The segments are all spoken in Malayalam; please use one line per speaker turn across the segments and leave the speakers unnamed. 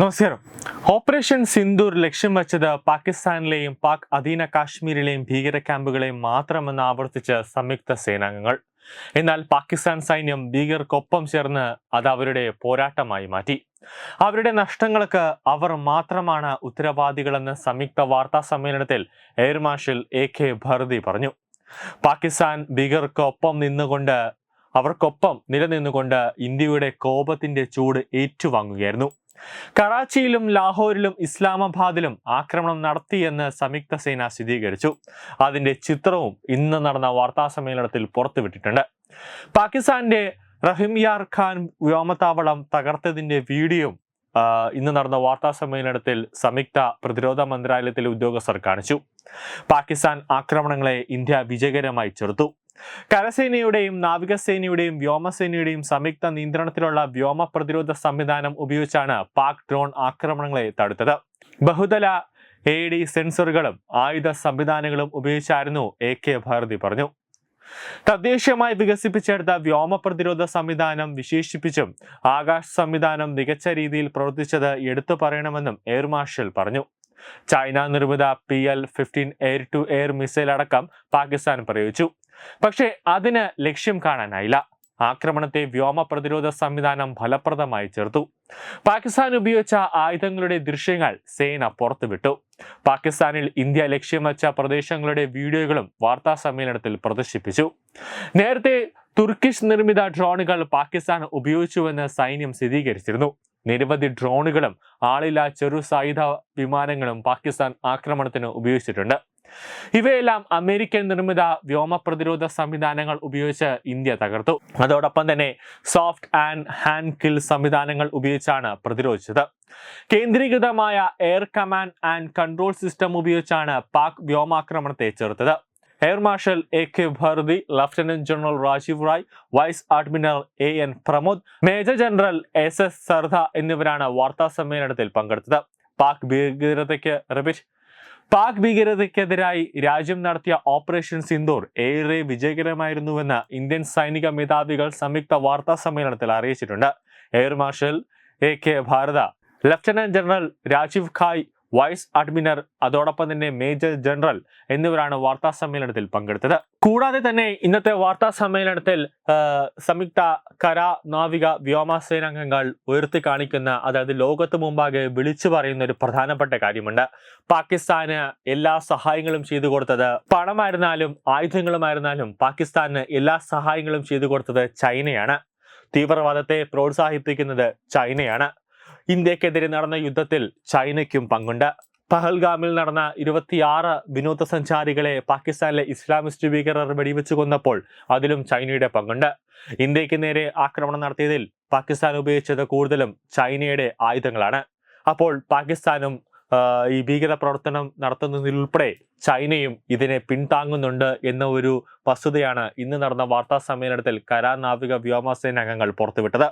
നമസ്കാരം. ഓപ്പറേഷൻ സിന്ദൂർ ലക്ഷ്യം വച്ചത് പാകിസ്ഥാനിലെയും പാക് അധീന കാശ്മീരിലെയും ഭീകര ക്യാമ്പുകളെയും മാത്രമെന്ന് ആവർത്തിച്ച് സംയുക്ത സേനാംഗങ്ങൾ. എന്നാൽ പാകിസ്ഥാൻ സൈന്യം ഭീകർക്കൊപ്പം ചേർന്ന് അത് അവരുടെ പോരാട്ടമായി മാറ്റി. അവരുടെ നഷ്ടങ്ങൾക്ക് അവർ മാത്രമാണ് ഉത്തരവാദികളെന്ന് സംയുക്ത വാർത്താ സമ്മേളനത്തിൽ air marshal A K Bharti പറഞ്ഞു. പാകിസ്ഥാൻ ഭീകർക്കൊപ്പം നിന്നുകൊണ്ട് അവർക്കൊപ്പം നിലനിന്നുകൊണ്ട് ഇന്ത്യയുടെ കോപത്തിന്റെ ചൂട് ഏറ്റുവാങ്ങുകയായിരുന്നു. കറാച്ചിയിലും ലാഹോറിലും ഇസ്ലാമാബാദിലും ആക്രമണം നടത്തിയെന്ന് സംയുക്ത സേന സ്ഥിരീകരിച്ചു. അതിന്റെ ചിത്രവും ഇന്ന് നടന്ന വാർത്താ സമ്മേളനത്തിൽ പുറത്തുവിട്ടിട്ടുണ്ട്. പാകിസ്ഥാന്റെ റഹിംയാർ ഖാൻ വ്യോമത്താവളം തകർത്തതിന്റെ വീഡിയോ ഇന്ന് നടന്ന വാർത്താ സമ്മേളനത്തിൽ സംയുക്ത പ്രതിരോധ മന്ത്രാലയത്തിലെ ഉദ്യോഗസ്ഥർ കാണിച്ചു. പാകിസ്ഥാൻ ആക്രമണങ്ങളെ ഇന്ത്യ വിജയകരമായി ചെറുത്തു. കരസേനയുടെയും നാവികസേനയുടെയും വ്യോമസേനയുടെയും സംയുക്ത നിയന്ത്രണത്തിലുള്ള വ്യോമ പ്രതിരോധ സംവിധാനം ഉപയോഗിച്ചാണ് പാക് ഡ്രോൺ ആക്രമണങ്ങളെ തടുത്തത്. ബഹുതല എ ഡി സെൻസറുകളും ആയുധ സംവിധാനങ്ങളും ഉപയോഗിച്ചായിരുന്നു എ കെ ഭാരതി പറഞ്ഞു. തദ്ദേശീയമായി വികസിപ്പിച്ചെടുത്ത വ്യോമ പ്രതിരോധ സംവിധാനം വിശേഷിപ്പിച്ചും ആകാശ സംവിധാനം മികച്ച രീതിയിൽ പ്രവർത്തിച്ചത് എടുത്തു പറയണമെന്നും എയർ മാർഷൽ പറഞ്ഞു. ചൈന നിർമ്മിത P L fifteen air to air missile അടക്കം പാകിസ്ഥാൻ പ്രയോഗിച്ചു. പക്ഷേ അതിന് ലക്ഷ്യം കാണാനായില്ല. ആക്രമണത്തെ വ്യോമ പ്രതിരോധ സംവിധാനം ഫലപ്രദമായി ചേർത്തു പാകിസ്ഥാൻ ഉപയോഗിച്ച ആയുധങ്ങളുടെ ദൃശ്യങ്ങൾ സേന പുറത്തുവിട്ടു. പാകിസ്ഥാനിൽ ഇന്ത്യ ലക്ഷ്യം വച്ച പ്രദേശങ്ങളുടെ വീഡിയോകളും വാർത്താ സമ്മേളനത്തിൽ പ്രദർശിപ്പിച്ചു. നേരത്തെ തുർക്കിഷ് നിർമ്മിത ഡ്രോണുകൾ പാകിസ്ഥാൻ ഉപയോഗിച്ചുവെന്ന് സൈന്യം സ്ഥിരീകരിച്ചിരുന്നു. നിരവധി ഡ്രോണുകളും ആളില്ലാ ചെറു സായുധ വിമാനങ്ങളും പാകിസ്ഥാൻ ആക്രമണത്തിന് ഉപയോഗിച്ചിട്ടുണ്ട്. ഇവയെല്ലാം അമേരിക്കൻ നിർമ്മിത വ്യോമ പ്രതിരോധ സംവിധാനങ്ങൾ ഉപയോഗിച്ച് ഇന്ത്യ തകർത്തു. അതോടൊപ്പം തന്നെ സോഫ്റ്റ് ആൻഡ് ഹാൻഡ് കിൽ സംവിധാനങ്ങൾ ഉപയോഗിച്ചാണ് പ്രതിരോധിച്ചത്. കേന്ദ്രീകൃതമായ air command and control system ഉപയോഗിച്ചാണ് പാക് വ്യോമാക്രമണത്തെ ചെറുത്തത്. Air marshal A K Bharti lieutenant general Rajiv Rai vice admiral A N Pramod major general S S Sarda എന്നിവരാണ് വാർത്താ സമ്മേളനത്തിൽ പങ്കെടുത്തത്. പാക് ഭീകരതയ്ക്ക് റിപ്പീറ്റ് പാക് ഭീകരതയ്ക്കെതിരായി രാജ്യം നടത്തിയ ഓപ്പറേഷൻ സിന്ദൂർ ഏറെ വിജയകരമായിരുന്നുവെന്ന് ഇന്ത്യൻ സൈനിക മേധാവികൾ സംയുക്ത വാർത്താ സമ്മേളനത്തിൽ അറിയിച്ചിട്ടുണ്ട്. Air marshal A K Bharti lieutenant general Rajiv Rai vice admiral അതോടൊപ്പം തന്നെ മേജർ ജനറൽ എന്നിവരാണ് വാർത്താ സമ്മേളനത്തിൽ പങ്കെടുത്തത്. കൂടാതെ തന്നെ ഇന്നത്തെ വാർത്താ സമ്മേളനത്തിൽ സംയുക്ത കര നാവിക വ്യോമസേനാംഗങ്ങൾ ഉയർത്തി കാണിക്കുന്ന അതായത് ലോകത്തു മുമ്പാകെ വിളിച്ചു പറയുന്ന ഒരു പ്രധാനപ്പെട്ട കാര്യമുണ്ട്. പാകിസ്ഥാന് എല്ലാ സഹായങ്ങളും ചെയ്തു കൊടുത്തത് പണമായിരുന്നാലും ആയുധങ്ങളുമായിരുന്നാലും പാകിസ്ഥാന് എല്ലാ സഹായങ്ങളും ചെയ്തു കൊടുത്തത് ചൈനയാണ്. തീവ്രവാദത്തെ പ്രോത്സാഹിപ്പിക്കുന്നത് ചൈനയാണ്. ഇന്ത്യക്കെതിരെ നടന്ന യുദ്ധത്തിൽ ചൈനയ്ക്കും പങ്കുണ്ട്. പഹൽഗാമിൽ നടന്ന ഇരുപത്തിയാറ് വിനോദസഞ്ചാരികളെ പാകിസ്ഥാനിലെ ഇസ്ലാമിസ്റ്റ് ഭീകരർ വെടിവെച്ചു കൊന്നപ്പോൾ അതിലും ചൈനയുടെ പങ്കുണ്ട്. ഇന്ത്യയ്ക്ക് നേരെ ആക്രമണം നടത്തിയതിൽ പാകിസ്ഥാൻ ഉപയോഗിച്ചത് കൂടുതലും ചൈനയുടെ ആയുധങ്ങളാണ്. അപ്പോൾ പാകിസ്ഥാനും ഈ ഭീകര പ്രവർത്തനം നടത്തുന്നതിലുൾപ്പെടെ ചൈനയും ഇതിനെ പിന്താങ്ങുന്നുണ്ട് എന്ന ഒരു വസ്തുതയാണ് ഇന്ന് നടന്ന വാർത്താ സമ്മേളനത്തിൽ കരാ നാവിക വ്യോമസേന അംഗങ്ങൾ പുറത്തുവിട്ടത്.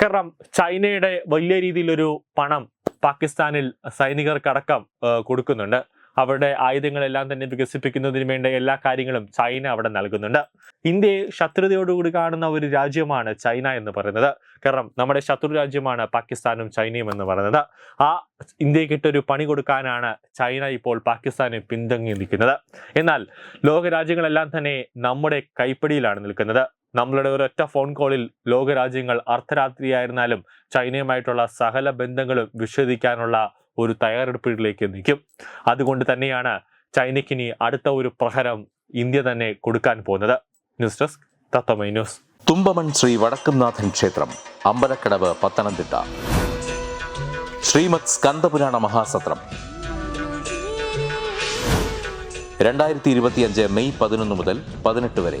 കാരണം ചൈനയുടെ വലിയ രീതിയിലൊരു പണം പാകിസ്ഥാനിൽ സൈനികർക്കടക്കം കൊടുക്കുന്നുണ്ട്. അവരുടെ ആയുധങ്ങളെല്ലാം തന്നെ വികസിപ്പിക്കുന്നതിന് വേണ്ട എല്ലാ കാര്യങ്ങളും ചൈന അവിടെ നൽകുന്നുണ്ട്. ഇന്ത്യയെ ശത്രുതയോടുകൂടി കാണുന്ന ഒരു രാജ്യമാണ് ചൈന എന്ന് പറയുന്നത്. കാരണം നമ്മുടെ ശത്രു രാജ്യമാണ് പാകിസ്ഥാനും ചൈനയും എന്ന് പറയുന്നത്. ആ ഇന്ത്യക്കിട്ടൊരു പണി കൊടുക്കാനാണ് ചൈന ഇപ്പോൾ പാകിസ്ഥാനെ പിന്തങ്ങി നിൽക്കുന്നത് എന്നാൽ ലോകരാജ്യങ്ങളെല്ലാം തന്നെ നമ്മുടെ കൈപ്പടിയിലാണ് നിൽക്കുന്നത്. നമ്മളുടെ ഒരൊറ്റ ഫോൺ കോളിൽ ലോകരാജ്യങ്ങൾ അർദ്ധരാത്രിയായിരുന്നാലും ചൈനയുമായിട്ടുള്ള സകല ബന്ധങ്ങളും വിച്ഛേദിക്കാനുള്ള ഒരു തയ്യാറെടുപ്പിലേക്ക് നിൽക്കും അതുകൊണ്ട് തന്നെയാണ് ചൈനയ്ക്കിനി അടുത്ത ഒരു പ്രഹരം ഇന്ത്യ തന്നെ കൊടുക്കാൻ പോകുന്നത്. News desk Tatwamayi news.
Thumpamon Sree Vadakkumnathan ക്ഷേത്രം അമ്പലക്കടവ് പത്തനംതിട്ട. ശ്രീമത് സ്കന്ദപുരാണ മഹാസത്രം. രണ്ടായിരത്തി ഇരുപത്തിയഞ്ച് മെയ് പതിനൊന്ന് മുതൽ പതിനെട്ട് വരെ.